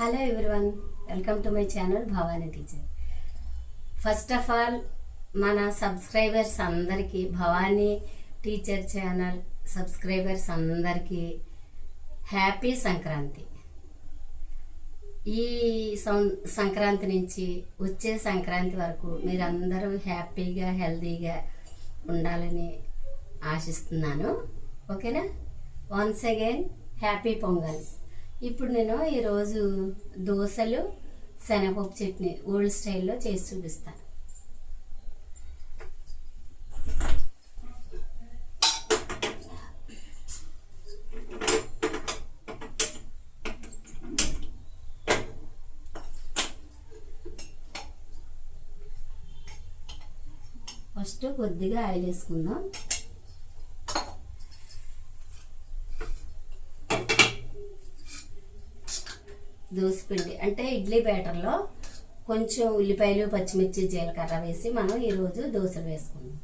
Hello everyone welcome to my channel Bhavani teacher first of all మన subscribers అందరికీ Bhavani teacher channel subscribers అందరికీ happy Sankranti ఈ సం- సంక్రాంతి నుంచి వచ్చే సంక్రాంతి వరకు మీరందరూ హ్యాపీగా హెల్తీగా ఉండాలని ఆశిస్తున్నాను. ఓకేనా? వన్స్ అగైన్ హ్యాపీ పొంగల్ ఇప్పుడు నేను ఈరోజు దోశలు శనగపప్పు చట్నీ ఓల్డ్ స్టైల్లో చేసి చూపిస్తాను. ఫస్ట్ కొద్దిగా ఆయిల్ వేసుకుందాం. దోసపిండి అంటే ఇడ్లీ బ్యాటర్లో కొంచెం ఉల్లిపాయలు పచ్చిమిర్చి జీలకర్ర వేసి మనం ఈరోజు దోశలు వేసుకుందాం.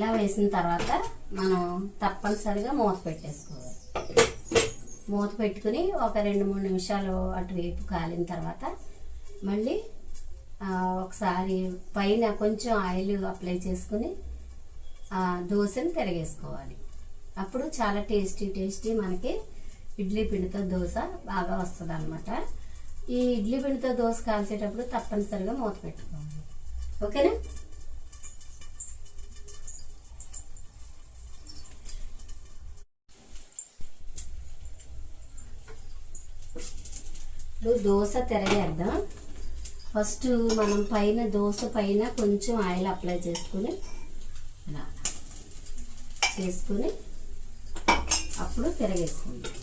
ఇలా వేసిన తర్వాత మనం తప్పనిసరిగా మూత పెట్టేసుకోవాలి. మూత పెట్టుకుని ఒక రెండు మూడు నిమిషాలు అటువైపు కాలిన తర్వాత మళ్ళీ ఒకసారి పైన కొంచెం ఆయిల్ అప్లై చేసుకుని ఆ, దోశని తిరగేసుకోవాలి. అప్పుడు చాలా టేస్టీ టేస్టీ మనకి ఇడ్లీ పిండితో దోశ బాగా వస్తుంది అనమాట ఈ ఇడ్లీ పిండితో దోశ కాల్చేటప్పుడు తప్పనిసరిగా మూత పెట్టుకోవాలి. ఓకేనా? ఇప్పుడు దోశ తిరగేద్దాం. ఫస్ట్ మనం పైన దోశ పైన కొంచెం ఆయిల్ అప్లై చేసుకుని ఇలా చేసుకుని అప్పుడు తిరగేసుకుందాం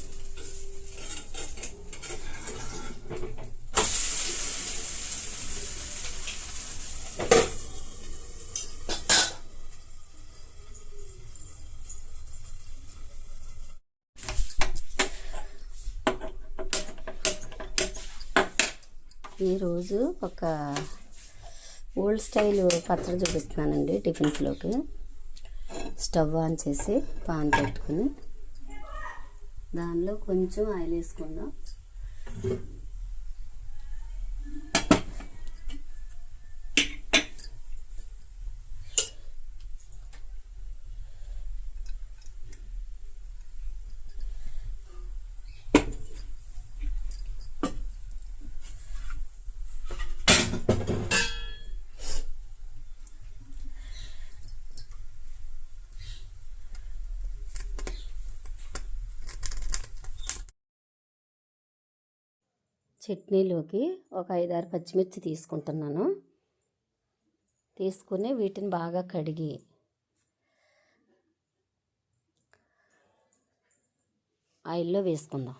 ఈరోజు ఒక ఓల్డ్ స్టైల్ పచ్చడి చూపిస్తున్నానండి టిఫిన్స్లోకి. స్టవ్ ఆన్ చేసి పాన్ పెట్టుకుని దానిలో కొంచెం ఆయిల్ వేసుకుందాం. చట్నీలోకి ఒక ఐదారు పచ్చిమిర్చి తీసుకుంటున్నాను. తీసుకుని వీటిని బాగా కడిగి ఆయిల్లో వేసుకుందాం.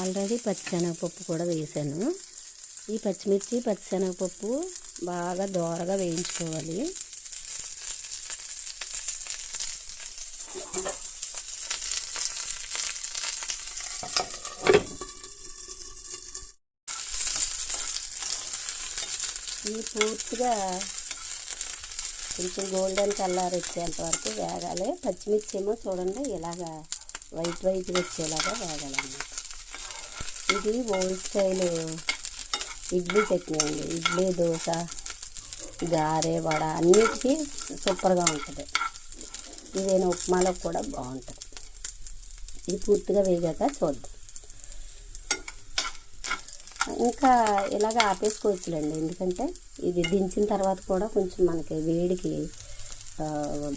ఆల్రెడీ పచ్చిశనగపప్పు కూడా వేసాను. ఈ పచ్చిమిర్చి పచ్చిశనగపప్పు బాగా దోరగా వేయించుకోవాలి. ఇవి పూర్తిగా కొంచెం గోల్డెన్ కలర్ వచ్చేంత వరకు వేగాలి. పచ్చిమిర్చి ఏమో చూడండి ఇలాగా వైట్ వైట్ వచ్చేలాగా వేగాలన్నమాట. ఇది ఓల్డ్ స్టైల్ ఇడ్లీ చట్నీ అండి. ఇడ్లీ దోశ గారె వడ అన్నిటికీ సూపర్గా ఉంటుంది. ఇదేనా ఉప్మాలో కూడా బాగుంటుంది. ఇది పూర్తిగా వేగాక చూద్దాం. ఇంకా ఇలాగ ఆపేసుకోవచ్చులేండి. ఎందుకంటే ఇది దించిన తర్వాత కూడా కొంచెం మనకి వేడికి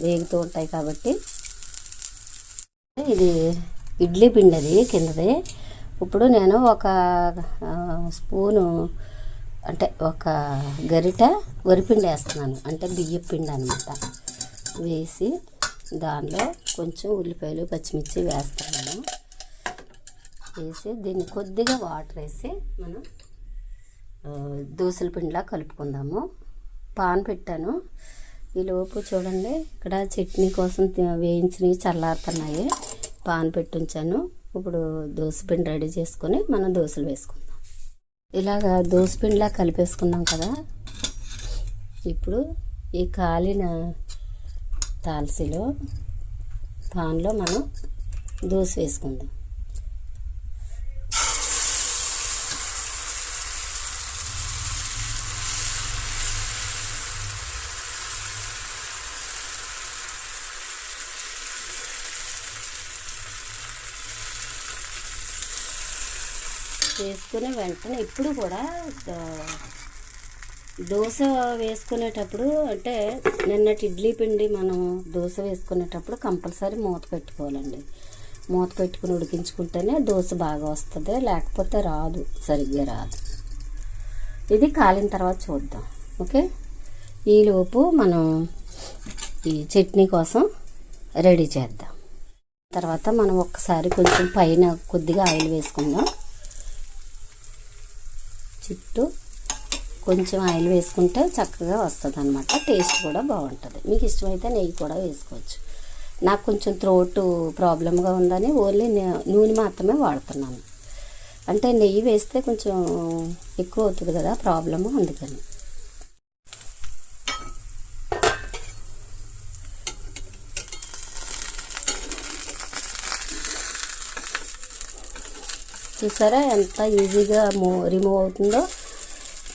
వేగుతూ ఉంటాయి కాబట్టి ఇది ఇడ్లీ పిండి అది కిందది. ఇప్పుడు నేను ఒక స్పూను అంటే ఒక గరిట వరిపిండి వేస్తున్నాను. అంటే బియ్యం పిండి అనమాట వేసి దానిలో కొంచెం ఉల్లిపాయలు పచ్చిమిర్చి వేస్తాను వేసి దీన్ని కొద్దిగా వాటర్ వేసి మనం దోసల పిండిలా కలుపుకుందాము. పాన్ పెట్టాను. ఈ లోపు చూడండి ఇక్కడ చట్నీ కోసం వేయించినవి చల్లారుతున్నాయి. పాన్ పెట్టుంచాను ఇప్పుడు దోశ పిండి రెడీ చేసుకొని మనం దోశలు వేసుకుందాం. ఇలాగా దోశ పిండిలా కలిపేసుకున్నాం కదా ఇప్పుడు ఈ కాలిన తాల్సిలో పాన్లో మనం దోశ వేసుకుందాం. వేసుకుని వెంటనే ఇప్పుడు కూడా దోశ వేసుకునేటప్పుడు అంటే నిన్నటి ఇడ్లీ పిండి మనం దోశ వేసుకునేటప్పుడు కంపల్సరీ మూత పెట్టుకోవాలండి. మూత పెట్టుకుని ఉడికించుకుంటేనే దోశ బాగా వస్తుంది లేకపోతే రాదు సరిగ్గా రాదు. ఇది కాలిన తర్వాత చూద్దాం ఓకే? ఈలోపు మనం ఈ చట్నీ కోసం రెడీ చేద్దాం. తర్వాత మనం ఒక్కసారి కొంచెం పైన కొద్దిగా ఆయిల్ వేసుకుందాం. చుట్టూ కొంచెం ఆయిల్ వేసుకుంటే చక్కగా వస్తుంది అనమాట టేస్ట్ కూడా బాగుంటుంది. మీకు ఇష్టమైతే నెయ్యి కూడా వేసుకోవచ్చు. నాకు కొంచెం త్రోట్ ప్రాబ్లంగా ఉందని ఓన్లీ నూనె మాత్రమే వాడుతున్నాను. అంటే నెయ్యి వేస్తే కొంచెం ఎక్కువ అవుతుంది కదా ప్రాబ్లము అందుకని. చూసారా? ఎంత ఈజీగా మూ రిమూవ్ అవుతుందో.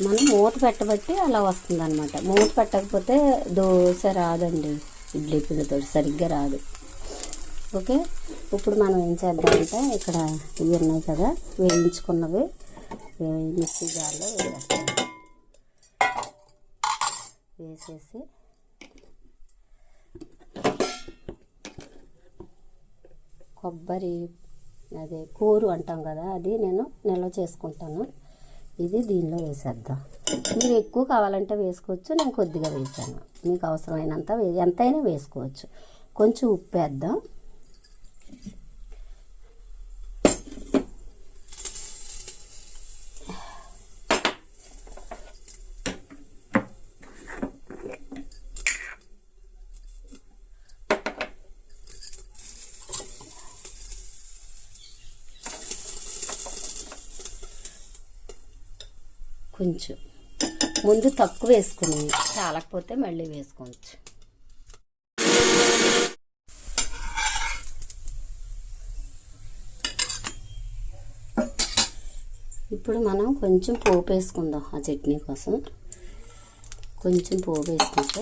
మనం మూత పెట్టబట్టి అలా వస్తుంది అనమాట మూత పెట్టకపోతే దోశ రాదండి. ఇడ్లీ పిండితో సరిగ్గా రాదు. ఓకే? ఇప్పుడు మనం ఏం చేద్దామంటే ఇక్కడ ఇవి ఉన్నాయి కదా వేయించుకున్నవి. మిక్సీ జార్లో వేసేస్తాం. వేసేసి కొబ్బరి అదే కూరు అంటాం కదా అది నేను నిల్వ చేసుకుంటాను. ఇది దీనిలో వేసేద్దాం. మీరు ఎక్కువ కావాలంటే వేసుకోవచ్చు నేను కొద్దిగా వేసాను. మీకు అవసరమైనంత ఎంతైనా వేసుకోవచ్చు. కొంచెం ఉప్పు వేద్దాం. కొంచెం. ముందు తక్కువ వేసుకుని చాలకపోతే మళ్ళీ వేసుకోవచ్చు. ఇప్పుడు మనం కొంచెం పోపు వేసుకుందాం ఆ చట్నీ కోసం. కొంచెం పోపు వేసుకుంటే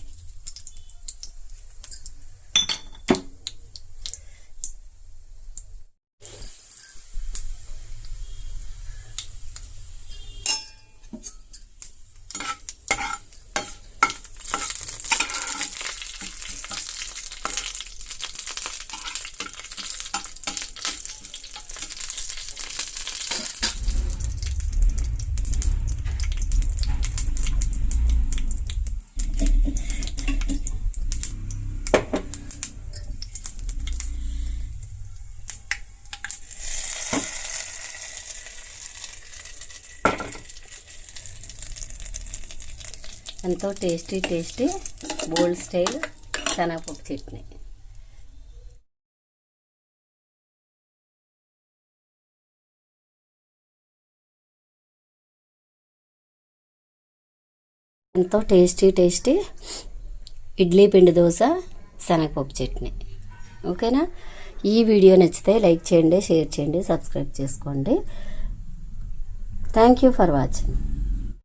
ఎంతో టేస్టీ టేస్టీ బోల్డ్ స్టైల్ శనగపప్పు చట్నీ. ఎంతో టేస్టీ టేస్టీ ఇడ్లీ పిండి దోశ శనగపప్పు చట్నీ. ఓకేనా? ఈ వీడియో నచ్చితే లైక్ చేయండి షేర్ చేయండి సబ్స్క్రైబ్ చేసుకోండి. Thank you for watching.